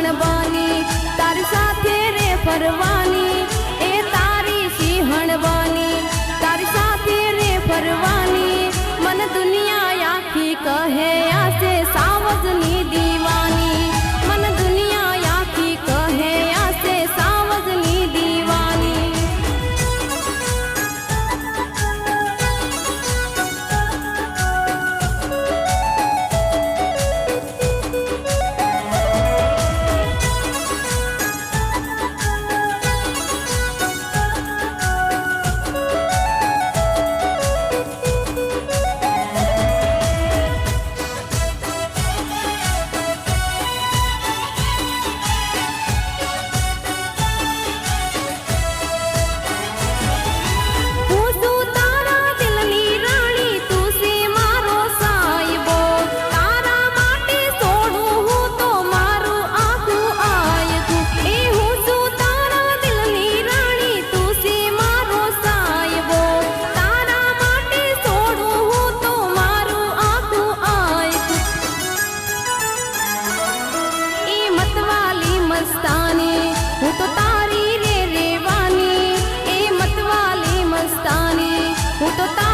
પણ બની તાર સાથે રે ફરવા. তো তা